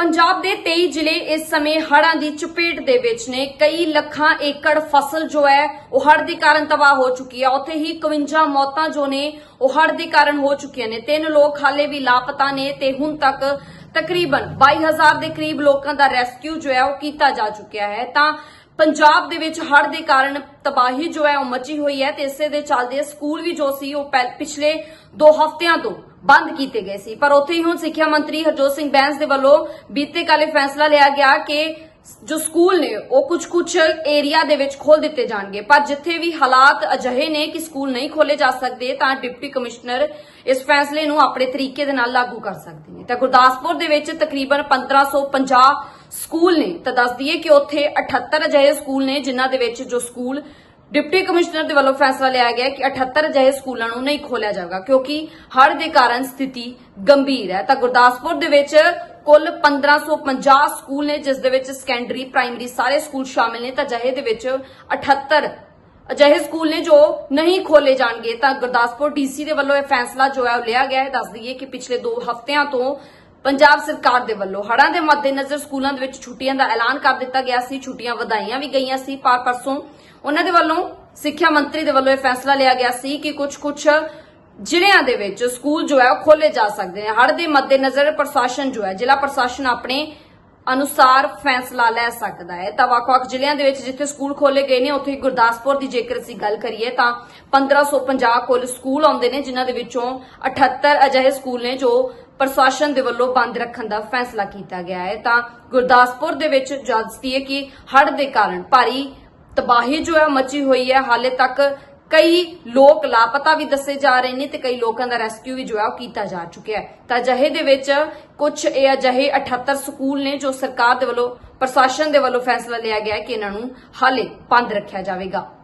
ਪੰਜਾਬ ਦੇ 23 ਜ਼ਿਲ੍ਹੇ ਇਸ ਸਮੇਂ ਹੜ੍ਹਾਂ ਦੀ ਚਪੇਟ ਦੇ ਵਿੱਚ ਨੇ। ਕਈ ਲੱਖਾਂ ਏਕੜ ਫਸਲ ਜੋ ਹੈ, ਉਹ ਹੜ੍ਹ ਦੇ ਕਾਰਨ ਤਬਾਹ ਹੋ ਚੁੱਕੀ ਹੈ। ਉੱਥੇ ਹੀ 51 ਮੌਤਾਂ ਜੋ ਨੇ, ਉਹ ਹੜ੍ਹ ਦੇ ਕਾਰਨ ਹੋ ਚੁੱਕੀਆਂ ਨੇ। ਤਿੰਨ ਲੋਕ ਹਾਲੇ ਵੀ ਲਾਪਤਾ ਨੇ ਤੇ ਹੁਣ ਤੱਕ ਤਕਰੀਬਨ 22000 ਦੇ ਕਰੀਬ ਲੋਕਾਂ ਦਾ ਰੈਸਕਿਊ ਜੋ ਹੈ, ਉਹ ਕੀਤਾ ਜਾ ਚੁੱਕਿਆ ਹੈ। ਤਾਂ ਪੰਜਾਬ ਦੇ ਵਿੱਚ ਹੜ੍ਹ ਦੇ ਕਾਰਨ ਤਬਾਹੀ ਜੋ ਹੈ, ਉਹ ਮਚੀ ਹੋਈ ਹੈ ਤੇ ਇਸੇ ਦੇ ਚੱਲਦੇ ਸਕੂਲ ਵੀ ਜੋ ਸੀ, ਉਹ ਪਹਿ- ਪਿਛਲੇ 2 ਹਫ਼ਤਿਆਂ ਤੋਂ ਬੰਦ ਕੀਤੇ ਗਏ ਸੀ। ਪਰ ਉੱਥੇ ਹੀ ਹੁਣ ਸਿੱਖਿਆ ਮੰਤਰੀ ਹਰਜੋਤ ਸਿੰਘ ਬੈਂਸ ਦੇ ਵੱਲੋਂ ਬੀਤੇ ਕੱਲ੍ਹ ਇਹ ਫੈਸਲਾ ਲਿਆ ਗਿਆ ਕਿ ਜੋ ਸਕੂਲ ਨੇ, ਉਹ ਕੁਝ ਕੁਝ ਏਰੀਆ ਦੇ ਵਿੱਚ ਖੋਲ ਦਿੱਤੇ ਜਾਣਗੇ। ਪਰ ਜਿੱਥੇ ਵੀ ਹਾਲਾਤ ਅਜਿਹੇ ਨੇ ਕਿ ਸਕੂਲ ਨਹੀਂ ਖੋਲੇ ਜਾ ਸਕਦੇ, ਤਾਂ ਡਿਪਟੀ ਕਮਿਸ਼ਨਰ ਇਸ ਫੈਸਲੇ ਨੂੰ ਆਪਣੇ ਤਰੀਕੇ ਦੇ ਨਾਲ ਲਾਗੂ ਕਰ ਸਕਦੇ ਨੇ। ਤਾਂ ਗੁਰਦਾਸਪੁਰ ਦੇ ਵਿੱਚ ਤਕਰੀਬਨ 1550 ਸਕੂਲ ਨੇ। ਤਾਂ ਦੱਸ ਦਈਏ ਕਿ ਉੱਥੇ 78 ਅਜਿਹੇ ਸਕੂਲ ਨੇ, ਜਿਨ੍ਹਾਂ ਦੇ ਵਿੱਚ ਜੋ ਸਕੂਲ ਡਿਪਟੀ ਕਮਿਸ਼ਨਰ ਦੇ ਵੱਲੋਂ ਫੈਸਲਾ ਲਿਆ ਗਿਆ ਕਿ 78 ਅਜਿਹੇ ਸਕੂਲਾਂ ਨੂੰ ਨਹੀਂ ਖੋਲਿਆ ਜਾਵੇਗਾ, ਕਿਉਂਕਿ ਹੜ੍ਹ ਦੇ ਕਾਰਨ ਸਥਿਤੀ ਗੰਭੀਰ ਹੈ। ਤਾਂ ਗੁਰਦਾਸਪੁਰ ਦੇ ਵਿੱਚ ਕੁੱਲ 1550 ਸਕੂਲ ਨੇ, ਜਿਸ ਦੇ ਵਿੱਚ ਸੈਕੰਡਰੀ ਪ੍ਰਾਇਮਰੀ ਸਾਰੇ ਸਕੂਲ ਸ਼ਾਮਿਲ ਨੇ, ਤਾਂ ਅਜਿਹੇ ਦੇ ਵਿੱਚ 78 ਅਜਿਹੇ ਸਕੂਲ ਨੇ ਜੋ ਨਹੀਂ ਖੋਲੇ ਜਾਣਗੇ। ਤਾਂ ਗੁਰਦਾਸਪੁਰ ਡੀਸੀ ਦੇ ਵੱਲੋਂ ਇਹ ਫੈਸਲਾ ਜੋ ਹੈ ਉਹ ਲਿਆ ਗਿਆ ਹੈ। ਦੱਸ ਦਈਏ ਕਿ ਪਿਛਲੇ 2 ਹਫ਼ਤਿਆਂ ਤੋਂ ਪੰਜਾਬ ਸਰਕਾਰ ਦੇ ਵੱਲੋਂ ਹੜ੍ਹਾਂ ਦੇ ਮੱਦੇਨਜ਼ਰ ਸਕੂਲਾਂ ਦੇ ਵਿੱਚ ਛੁੱਟੀਆਂ ਦਾ ਐਲਾਨ ਕਰ ਦਿੱਤਾ ਗਿਆ ਸੀ। ਛੁੱਟੀਆਂ ਵਧਾਈਆਂ ਵੀ ਗਈਆਂ ਸੀ। ਪਰ ਪਰਸੋਂ ਉਹਨਾਂ ਦੇ ਵੱਲੋਂ ਸਿੱਖਿਆ ਮੰਤਰੀ ਦੇ ਵੱਲੋਂ ਇਹ ਫੈਸਲਾ ਲਿਆ ਗਿਆ ਸੀ ਕਿ ਕੁਝ ਕੁਝ ਜ਼ਿਲ੍ਹਿਆਂ ਦੇ ਵਿੱਚ ਸਕੂਲ ਜੋ ਹੈ ਉਹ ਖੋਲੇ ਜਾ ਸਕਦੇ ਨੇ। ਹੜ੍ਹ ਦੇ ਮੱਦੇਨਜ਼ਰ ਪ੍ਰਸ਼ਾਸਨ ਜੋ ਹੈ, ਜ਼ਿਲ੍ਹਾ ਪ੍ਰਸ਼ਾਸਨ ਆਪਣੇ ਅਨੁਸਾਰ ਫੈਸਲਾ ਲੈ ਸਕਦਾ ਹੈ। ਤਾਂ ਵੱਖ-ਵੱਖ ਜ਼ਿਲ੍ਹਿਆਂ ਦੇ ਵਿੱਚ ਜਿੱਥੇ ਸਕੂਲ ਖੋਲੇ ਗਏ ਨੇ, ਉੱਥੇ ਗੁਰਦਾਸਪੁਰ ਦੀ ਜੇਕਰ ਅਸੀਂ ਗੱਲ ਕਰੀਏ ਤਾਂ 1550 ਕੁੱਲ ਸਕੂਲ ਆਉਂਦੇ ਨੇ, ਜਿਨ੍ਹਾਂ ਦੇ ਵਿੱਚੋਂ 78 ਅਜਿਹੇ ਸਕੂਲ ਨੇ ਜੋ ਪ੍ਰਸ਼ਾਸਨ ਦੇ ਵੱਲੋਂ ਬੰਦ ਰੱਖਣ ਦਾ ਫੈਸਲਾ ਕੀਤਾ ਗਿਆ ਹੈ। ਤਾਂ ਗੁਰਦਾਸਪੁਰ ਦੇ ਵਿੱਚ ਜਦਸਤੀ ਹੈ ਕਿ ਹੜ੍ਹ ਦੇ ਕਾਰਨ ਭਾਰੀ ਤਬਾਹੀ ਜੋ ਹੈ, ਮਚੀ ਹੋਈ ਹੈ। ਹਾਲੇ ਤੱਕ ਕਈ ਲੋਕ ਲਾਪਤਾ ਵੀ ਦੱਸੇ ਜਾ ਰਹੇ ਨੇ ਤੇ ਕਈ ਲੋਕਾਂ ਦਾ ਰੈਸਕਿਊ ਵੀ ਜੋ ਹੈ, ਉਹ ਕੀਤਾ ਜਾ ਚੁੱਕਿਆ ਹੈ। ਤਾਂ ਅਜਿਹੇ ਦੇ ਵਿੱਚ ਕੁਝ ਇਹ ਅਜਿਹੇ 78 ਸਕੂਲ ਨੇ ਜੋ ਸਰਕਾਰ ਦੇ ਵੱਲੋਂ, ਪ੍ਰਸ਼ਾਸਨ ਦੇ ਵੱਲੋਂ ਫੈਸਲਾ ਲਿਆ ਗਿਆ ਹੈ ਕਿ ਇਹਨਾਂ ਨੂੰ ਹਾਲੇ ਬੰਦ ਰੱਖਿਆ ਜਾਵੇਗਾ।